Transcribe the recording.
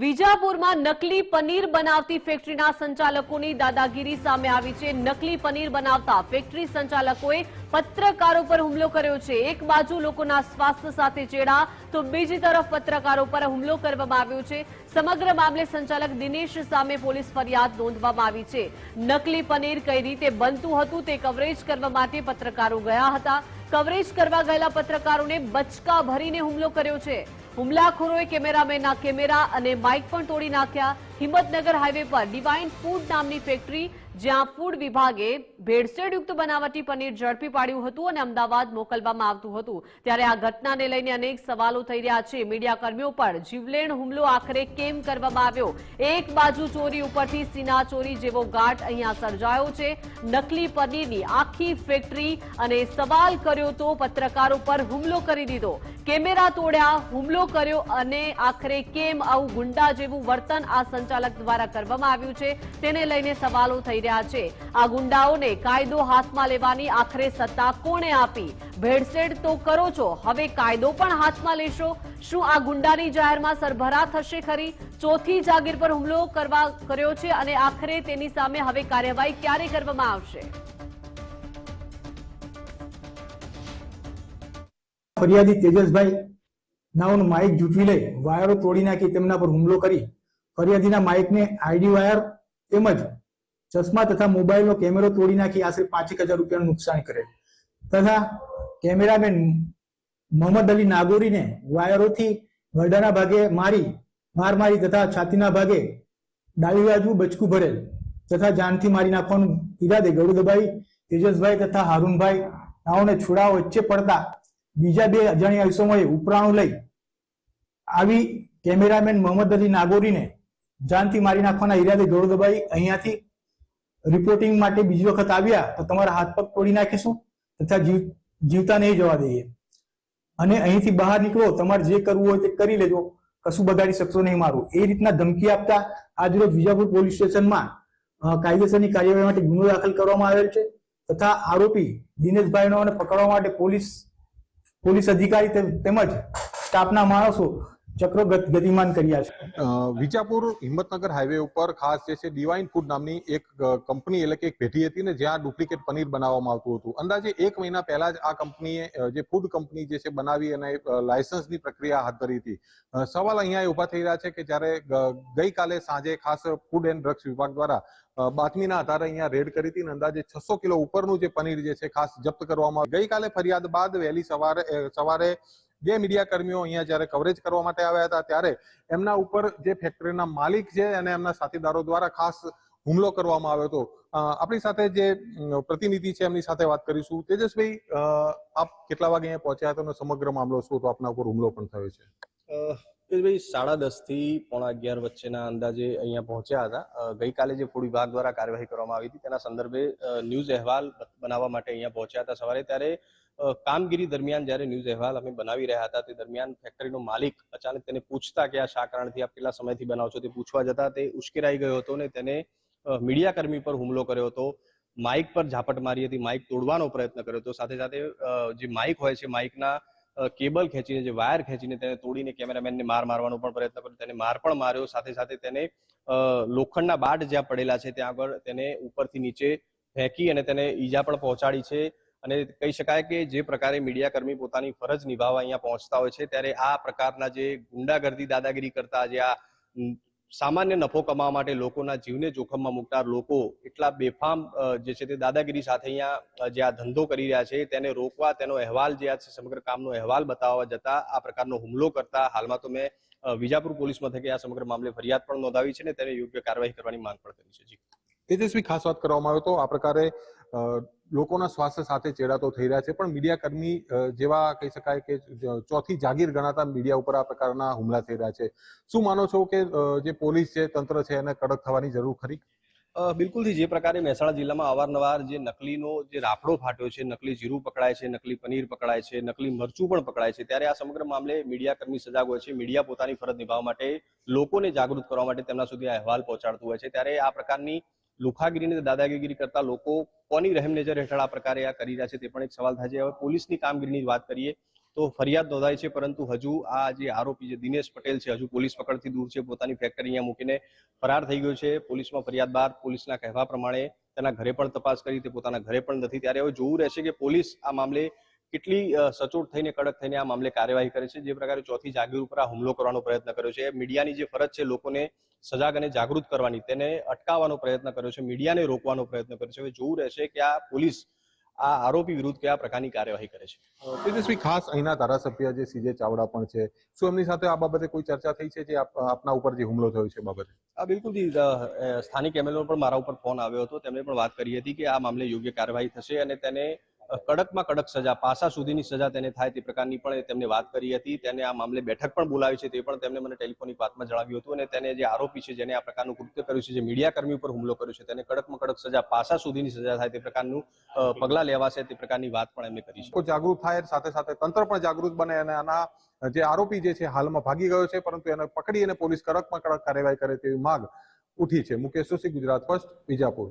વિજાપુરમાં નકલી પનીર બનાવતી ફેક્ટરીના સંચાલકોની દાદાગીરી સામે આવી છે. નકલી પનીર બનાવતા ફેક્ટરી સંચાલકોએ પત્રકારો પર હુમલો કર્યો છે. એક બાજુ લોકોના સ્વાસ્થ્ય સાથે ચેડા, તો બીજી તરફ પત્રકારો પર હુમલો કરવામાં આવ્યો છે. સમગ્ર મામલે સંચાલક દિનેશ સામે પોલીસ ફરિયાદ નોંધવામાં આવી છે. નકલી પનીર કઈ રીતે બનતું હતું તે કવરેજ કરવા માટે પત્રકારો ગયા હતા. કવરેજ કરવા ગયેલા પત્રકારોને બચકા ભરીને હુમલો કર્યો છે. હુમલાખોરોએ કેમેરામેનના કેમેરા અને માઇક પણ તોડી નાખ્યા. હિંમતનગર હાઈવે પર ડિવાઇન ફૂડ નામની ફેક્ટરી, જ્યાં ફૂડ વિભાગે ભેળસેળયુક્ત બનાવટી પનીર ઝડપી પાડ્યું હતું અને અમદાવાદ મોકલવામાં આવતું હતું. ત્યારે આ ઘટનાને લઈને અનેક સવાલો થઈ રહ્યા છે. મીડિયાકર્મીઓ પર જીવલેણ હુમલો આખરે કેમ કરવામાં આવ્યો? એક બાજુ ચોરી, ઉપરથી સીના ચોરી જેવો ગાંઠ અહીંયા સર્જાયો છે. નકલી પનીરની આખી ફેક્ટરી અને સવાલ કર્યો તો પત્રકારો પર હુમલો કરી દીધો. કેમેરા તોડ્યા, હુમલો કર્યો અને આખરે કેમ આવું ગુંડા જેવું વર્તન આ સંચાલક દ્વારા કરવામાં આવ્યું છે તેને લઈને સવાલો થઈ રહ્યા છે. આ ગુંડાઓને કાયદો હાથમાં લેવાની આખરે સત્તા કોણે આપી? ભેળસેળ તો કરો છો, હવે કાયદો પણ હાથમાં લેશો. શું આ ગુંડાની જાહેરમાં સરભરા થશે ખરી? ચોથી જાગીર પર હુમલો કરવા કર્યો છે અને આખરે તેની સામે હવે કાર્યવાહી ક્યારે કરવામાં આવશે? ફરિયાદી તેજસભાઈ નાઓનું માઇક જૂટવી લઈ વાયરો તોડી નાખી તેમના પર હુમલો કરી. ફરિયાદીના માઇકને આઈડી વાયર તેમજ ચશ્મા તથા મોબાઈલનો કેમેરો તોડી નાખી આશરે પાંચેક હજાર રૂપિયાનું નુકસાન કરે તથા કેમેરામેન મોહમ્મદ અલી નાગોરીને વાયરોથી ગરડાના ભાગે મારી, માર મારી તથા છાતીના ભાગે ડાબી બાજુ બચકું ભરેલ તથા જાનથી મારી નાખવાનું ઈરાદે ગળું દબાઈ તેજસભાઈ તથા હારૂનભાઈ નાઓને છોડાવ વચ્ચે પડતા બીજા બે અજાણ્યા ઇસમોએ ઉપરાણું લઈ આવી કેમેરામેન મોહમ્મદ અલી નાગોરીને જાનથી મારી નાખવાના ઈરાદે ગૌરવભાઈ અહીંયાથી રિપોર્ટિંગ માટે બીજી વખત આવ્યા તો તમારા હાથ પગ તોડી નાખીશું તથા જીવ જીવતા નહીં જવા દઈએ. અને અહીંથી બહાર નીકળો, તમારે જે કરવું હોય તે કરી લેજો, કશું બગાડી શકશો નહીં મારું. એ રીતના ધમકી આપતા આજરોજ વિજાપુર પોલીસ સ્ટેશનમાં કાયદેસરની કાર્યવાહી માટે ગુનો દાખલ કરવામાં આવેલ છે તથા આરોપી દિનેશભાઈનો પકડવા માટે પોલીસ પોલીસ અધિકારી તેમ- તેમજ સ્ટાફના માણસો ચક્રો ગતિમાન કર્યા છે. વિજાપુર હિંમતનગર હાઈવે ઉપર ખાસ જે છે ડિવાઇન ફૂડ નામની એક કંપની એટલે કે એક ભેટી હતી ને જ્યાં ડુપ્લિકેટ પનીર બનાવવામાં આવતું હતું. અંદાજે એક મહિના પહેલા જ આ કંપનીએ જે ફૂડ કંપની જે છે બનાવી અને લાયસન્સની પ્રક્રિયા હાથ ધરી હતી. સવાલ અહીંયા ઊભા થઈ રહ્યા છે કે જ્યારે ગઈકાલે સાંજે ખાસ ફૂડ એન્ડ ડ્રગ્સ વિભાગ દ્વારા બાતમીના આધારે અહીંયા રેડ કરી હતી અને અંદાજે છસો કિલો ઉપરનું જે પનીર જે છે ખાસ જપ્ત કરવામાં. ગઈકાલે ફરિયાદ બાદ વહેલી સવારે સવારે બે મીડિયા કર્મીઓ અહીંયા જ્યારે કવરેજ કરવા માટે આવ્યા હતા ત્યારે એમના ઉપર જે ફેક્ટરીના માલિક છે અને એમના સાથીદારો દ્વારા ખાસ હુમલો કરવામાં આવ્યો હતો. આપણી સાથે જે પ્રતિનિધિ છે એમની સાથે વાત કરીશું. તેજસભાઈ આપ કેટલા વાગે અહીંયા પહોંચ્યા હતા અને સમગ્ર મામલો શું હતો? આપના ઉપર હુમલો પણ થયો છે. અ, ભાઈ સાડા દસથી પોણા અગિયાર વચ્ચેના અંદાજે અહીંયા પહોંચ્યા હતા. ગઈકાલે જે ફૂડ વિભાગ દ્વારા કાર્યવાહી કરવામાં આવી હતી તેના સંદર્ભે ન્યૂઝ અહેવાલ બનાવવા માટે અહીંયા પહોંચ્યા હતા સવારે. ત્યારે કામગીરી દરમિયાન જ્યારે ન્યૂઝ અહેવાલ અમે બનાવી રહ્યા હતા, તે દરમિયાન ફેક્ટરીનો માલિક અચાનક તેને પૂછતા કે આ શા કારણથી આપ કેટલા સમયથી બનાવો છો તે પૂછવા જતા તે ઉશ્કેરાઈ ગયો હતો ને તેને મીડિયાકર્મી મીડિયા કર્મી પર હુમલો કર્યો હતો. માઇક પર ઝાપટ મારી હતી, માઇક તોડવાનો પ્રયત્ન કર્યો હતો. સાથે સાથે જે માઇક હોય છે માઇકના કેબલ ખેંચીને, જે વાયર ખેંચીને તેને તોડીને કેમેરામેનને માર મારવાનો પણ પ્રયત્ન કર્યો, તેને માર પણ માર્યો. સાથે સાથે તેને લોખંડના બાટ જ્યાં પડેલા છે ત્યાં આગળ તેને ઉપરથી નીચે ફેંકી અને તેને ઈજા પણ પહોંચાડી છે. અને કહી શકાય કે જે પ્રકારે મીડિયા કર્મી પોતાની ફરજ નિભાવવા અહીંયા પહોંચતા હોય છે, ત્યારે આ પ્રકારના જે ગુંડાગર્દી દાદાગીરી કરતા, જે આ સામાન્ય નફો કમાવા માટે લોકોના જીવને જોખમમાં મૂકનાર લોકો એટલા બેફામ જે છે તે દાદાગીરી સાથે અહીંયા, જે આ ધંધો કરી રહ્યા છે, તેને રોકવા, તેનો અહેવાલ જે આ સમગ્ર કામનો અહેવાલ બતાવવા જતા આ પ્રકારનો હુમલો કરતા હાલમાં તો મેં વિજાપુર પોલીસ મથકે આ સમગ્ર મામલે ફરિયાદ પણ નોંધાવી છે ને તેને યોગ્ય કાર્યવાહી કરવાની માંગ પણ કરી છે. જી. તેજસ્વી ખાસ વાત કરવામાં આવ્યો તો આ પ્રકારે લોકોના સ્વાસ્થ્ય સાથે ચેડાતો થઈ રહ્યા છે, પણ મીડિયાકર્મી જેવા કહી શકાય કે ચોથી જાગીર ગણાતા મીડિયા ઉપર આ પ્રકારના હુમલા થઈ રહ્યા છે. શું માનો છો કે જે પોલીસ છે, તંત્ર છે, એને કડક થવાની જરૂર ખરી? બિલકુલથી જે પ્રકારે મહેસાણા જિલ્લામાં અવારનવાર જે નકલીનો જે રાફડો ફાટ્યો છે, નકલી જીરું પકડાય છે, નકલી પનીર પકડાય છે, નકલી મરચું પણ પકડાય છે, ત્યારે આ સમગ્ર મામલે મીડિયા કર્મી સજાગ હોય છે. મીડિયા પોતાની ફરજ નિભાવવા માટે લોકોને જાગૃત કરવા માટે તેમના સુધી અહેવાલ પહોંચાડતું હોય છે. ત્યારે આ પ્રકારની લુખાગીરી દાદાગીરી કરતા લોકો કોની રહેમ નજર હેઠળ આ પ્રકારે આ કરી રહ્યા છે તે પણ એક સવાલ થાય છે. હવે પોલીસની કામગીરીની વાત કરીએ તો ફરિયાદ નોંધાઈ છે, પરંતુ હજુ આ જે આરોપી જે દિનેશ પટેલ છે, હજુ પોલીસ પકડથી દૂર છે, પોતાની ફેક્ટરી અહીંયા મૂકીને ફરાર થઈ ગયો છે. પોલીસમાં ફરિયાદ બાદ પોલીસના કહેવા પ્રમાણે તેના ઘરે પણ તપાસ કરી, તે પોતાના ઘરે પણ નથી. ત્યારે હવે જોવું રહેશે કે પોલીસ આ મામલે કેટલી સચોટ થઈને કડક થઈને આ મામલે કાર્યવાહી કરે છે? જે પ્રકારે ચોથી જાગીર ઉપર આ હુમલો કરવાનો પ્રયત્ન કર્યો છે. મીડિયાની જે ફરજ છે લોકોને સજાગ અને જાગૃત કરવાની તેને અટકાવવાનો પ્રયત્ન કર્યો છે. મીડિયાને રોકવાનો પ્રયત્ન કર્યો છે. હવે જોવું રહેશે કે આ પોલીસ આ આરોપી વિરુદ્ધ કયા પ્રકારની કાર્યવાહી કરે છે? તેજસ્વી ખાસ અહીંના ધારાસભ્ય જે સીજે ચાવડા પણ છે શું એમની સાથે આ બાબતે કોઈ ચર્ચા થઈ છે જે આપના ઉપર જે હુમલો થયો છે બાબતે? આ અ, સ્થાનિક એમએલએ પણ મારા ઉપર ફોન આવ્યો હતો. તેમણે પણ વાત કરી હતી કે આ મામલે યોગ્ય કાર્યવાહી થશે અને તેને કડકમાં કડક સજા, પાસા સુધીની સજા તેને થાય તે પ્રકારની પણ તેમને વાત કરી હતી. તેને આ મામલે બેઠક પણ બોલાવી છે તે પણ તેમણે મને ટેલિફોનિક વાતમાં જણાવ્યું હતું અને તેને જે આરોપી છે જેને આ પ્રકારનું કૃત્ય કર્યું છે, જે મીડિયા કર્મી ઉપર હુમલો કર્યો છે, તેને કડકમાં કડક સજા, પાસા સુધીની સજા થાય તે પ્રકારનું પગલાં લેવાશે તે પ્રકારની વાત પણ એમણે કરી છે. જાગૃત થાય સાથે સાથે તંત્ર પણ જાગૃત બને અને આના જે આરોપી જે છે હાલમાં ભાગી ગયો છે, પરંતુ એને પકડી અને પોલીસ કડકમાં કડક કાર્યવાહી કરે તેવી માંગ ઉઠી છે. મુકેશ જોશી, ગુજરાત ફર્સ્ટ, વિજાપુર.